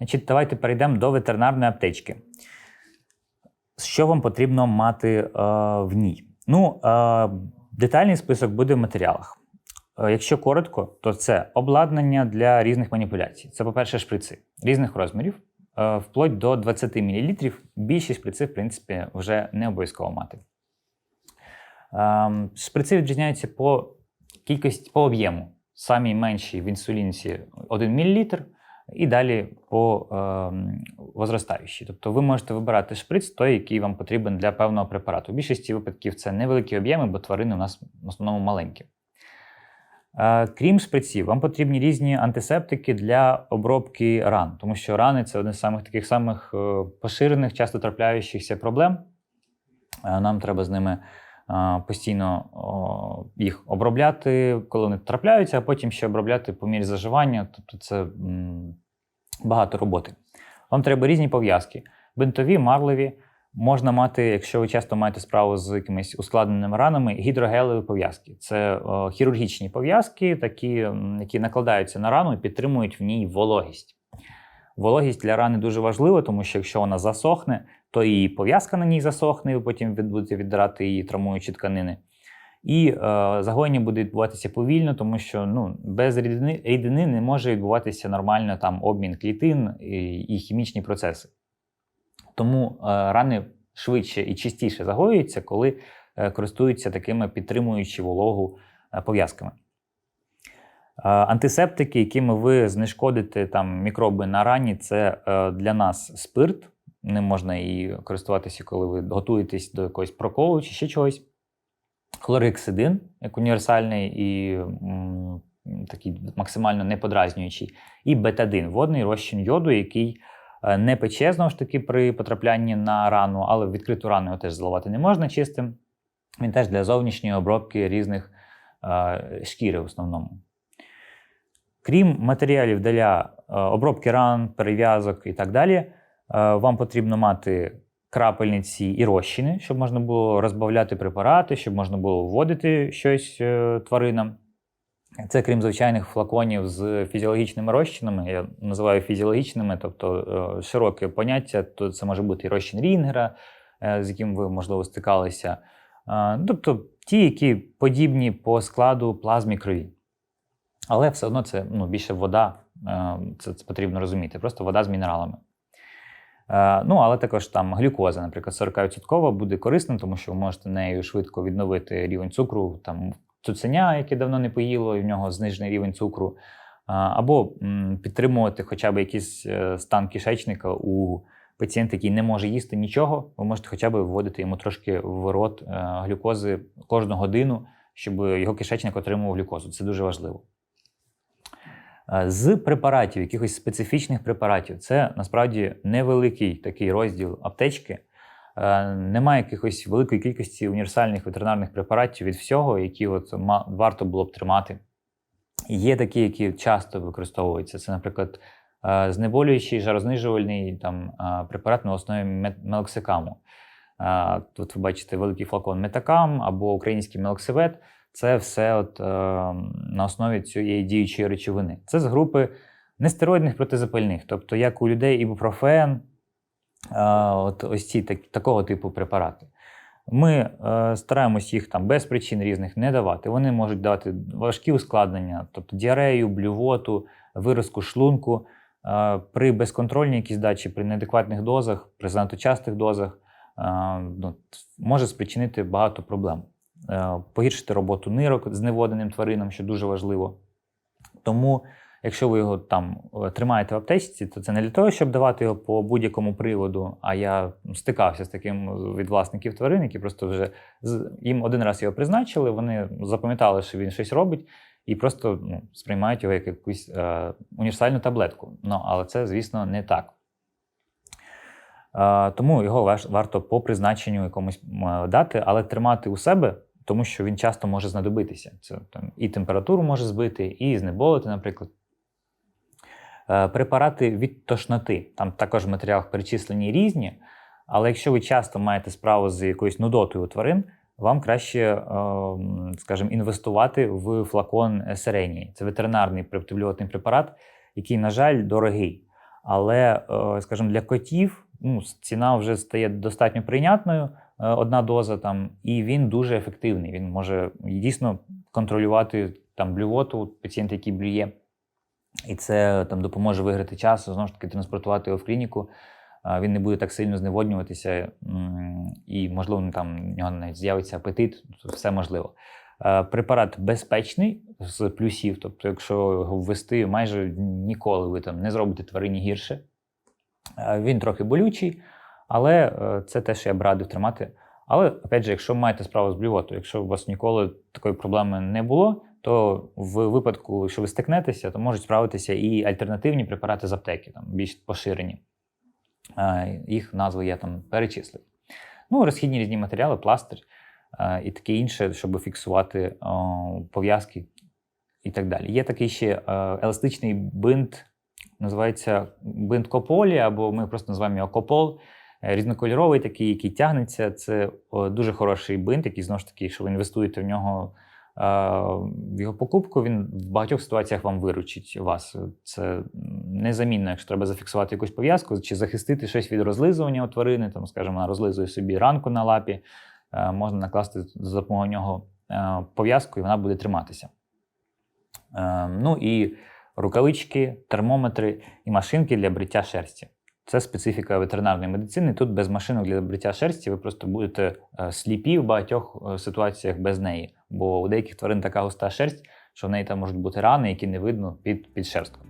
Значить, давайте перейдемо до ветеринарної аптечки. Що вам потрібно мати е, в ній? Ну, е, детальний список буде в матеріалах. Е, якщо коротко, то це обладнання для різних маніпуляцій. Це, по-перше, шприци різних розмірів, е, вплоть до 20 мл. Більші шприци, в принципі, вже не обов'язково мати. Ем, Шприци відрізняються по кількості по об'єму. Самі менші в інсулінці 1 мл, і далі по ем, возростаючій. Тобто ви можете вибирати шприц, той, який вам потрібен для певного препарату. У більшості випадків це невеликі об'єми, бо тварини у нас в основному маленькі. Е, Крім шприців, вам потрібні різні антисептики для обробки ран, тому що рани це один з самих таких самих е, поширених, часто трапляючихся проблем. Е, Нам треба з ними е, постійно їх обробляти, коли вони трапляються, а потім ще обробляти по мірі заживання. Тобто це багато роботи. Вам треба різні пов'язки: бинтові, марлеві. Можна мати, якщо ви часто маєте справу з якимись ускладненими ранами, гідрогелеві пов'язки. Це о, хірургічні пов'язки, такі, які накладаються на рану і підтримують в ній вологість. Вологість для рани дуже важлива, тому що якщо вона засохне, то і пов'язка на ній засохне, ви потім будете віддирати її травмуючі тканини. І е, загоєння буде відбуватися повільно, тому що ну, без рідини, рідини не може відбуватися нормально там обмін клітин і, і хімічні процеси. Тому е, рани швидше і частіше загоюються, коли е, користуються такими підтримуючи вологу е, пов'язками. Е, Антисептики, якими ви знешкодите там мікроби на рані, це е, для нас спирт. Ним можна і користуватися, коли ви готуєтесь до якогось проколу чи ще чогось. Хлорексидин, як універсальний і м, такий максимально неподразнюючий, і бетадин, водний розчин йоду, який е, не пече знову ж таки при потраплянні на рану, але відкриту рану його теж заливати не можна чистим. Він теж для зовнішньої обробки різних е, шкіри в основному. Крім матеріалів для е, обробки ран, перев'язок і так далі, вам потрібно мати крапельниці і розчини, щоб можна було розбавляти препарати, щоб можна було вводити щось е, тваринам. Це крім звичайних флаконів з фізіологічними розчинами, я називаю фізіологічними, тобто е, широке поняття, то це може бути і розчин Рінгера, е, з яким ви, можливо, стикалися. Е, Тобто ті, які подібні по складу плазмі крові. Але все одно це ну, більше вода, е, це, це потрібно розуміти, просто вода з мінералами. Е, Ну, але також там глюкоза, наприклад, 40% буде корисним, тому що ви можете нею швидко відновити рівень цукру, там цуценя, яке давно не поїло, і в нього знижений рівень цукру, або підтримувати хоча б якийсь е, стан кишечника у пацієнта, який не може їсти нічого. Ви можете хоча б вводити йому трошки в рот е, глюкози кожну годину, щоб його кишечник отримував глюкозу. Це дуже важливо. Е, З препаратів, якихось специфічних препаратів, це насправді невеликий такий розділ аптечки. Е, Немає якихось великої кількості універсальних ветеринарних препаратів від всього, які от варто було б тримати. Є такі, які часто використовуються. Це, наприклад, е, знеболюючий жарознижувальний там, препарат на основі мелоксикаму. Тут ви бачите великий флакон метакам або український мелоксивет. Це все от, е, на основі цієї діючої речовини. Це з групи нестероїдних протизапальних, тобто як у людей ібупрофен, е, от ось ці так, такого типу препарати. Ми е, стараємось їх там без причин різних не давати. Вони можуть давати важкі ускладнення, тобто діарею, блювоту, виразку шлунку. Е, при безконтрольній якійсь дачі, при неадекватних дозах, при занадто частих дозах е, ну, може спричинити багато проблем. Е, Погіршити роботу нирок з неводеним тваринам, що дуже важливо. Тому, якщо ви його там е, тримаєте в аптечці, то це не для того, щоб давати його по будь-якому приводу. А я стикався з таким від власників тварин, які просто вже їм один раз його призначили, вони запам'ятали, що він щось робить, і просто ну, сприймають його як якусь е, універсальну таблетку. Ну, але це, звісно, не так. Е, тому його варто по призначенню якомусь дати, але тримати у себе, тому що він часто може знадобитися. Це там, і температуру може збити, і знеболити, наприклад. Е, Препарати від тошноти. Там також в матеріалах перечислені різні, але якщо ви часто маєте справу з якоюсь нудотою у тварин, вам краще, е, скажімо, інвестувати в флакон Серенії. Це ветеринарний противлювотний препарат, який, на жаль, дорогий. Але, е, скажімо, для котів ну, ціна вже стає достатньо прийнятною. Е, Одна доза там, і він дуже ефективний. Він може дійсно контролювати там блювоту пацієнта, який блює. І це там допоможе виграти час, знову ж таки, транспортувати його в клініку. Він не буде так сильно зневоднюватися, і, можливо, там в нього навіть з'явиться апетит, все можливо. Е, Препарат безпечний з плюсів, тобто, якщо його ввести, майже ніколи ви там не зробите тварині гірше. Е, Він трохи болючий, але е, це те, що я б радив тримати. Але, опять же, якщо маєте справу з блювотою, якщо у вас ніколи такої проблеми не було, то в випадку, що ви стикнетеся, то можуть справитися і альтернативні препарати з аптеки, там більш поширені. Е, Їх назви я там перечислив. Ну, розхідні різні матеріали, пластир е, і таке інше, щоб фіксувати пов'язки і так далі. Є такий ще еластичний бинт, називається бинт кополі, або ми просто називаємо його копол. Е, Різнокольоровий такий, який тягнеться. Це дуже хороший бинт, який знову ж таки, якщо ви інвестуєте в нього е, в його покупку, він в багатьох ситуаціях вам виручить вас. Це незамінно, якщо треба зафіксувати якусь пов'язку чи захистити щось від розлизування у тварини, там, скажімо, вона розлизує собі ранку на лапі, е, можна накласти за допомогою нього пов'язку, і вона буде триматися. Ну і рукавички, термометри і машинки для бриття шерсті. Це специфіка ветеринарної медицини. Тут без машинок для бриття шерсті ви просто будете е, сліпі в багатьох е, ситуаціях без неї. Бо у деяких тварин така густа шерсть, що в неї там можуть бути рани, які не видно під, під шерсткою.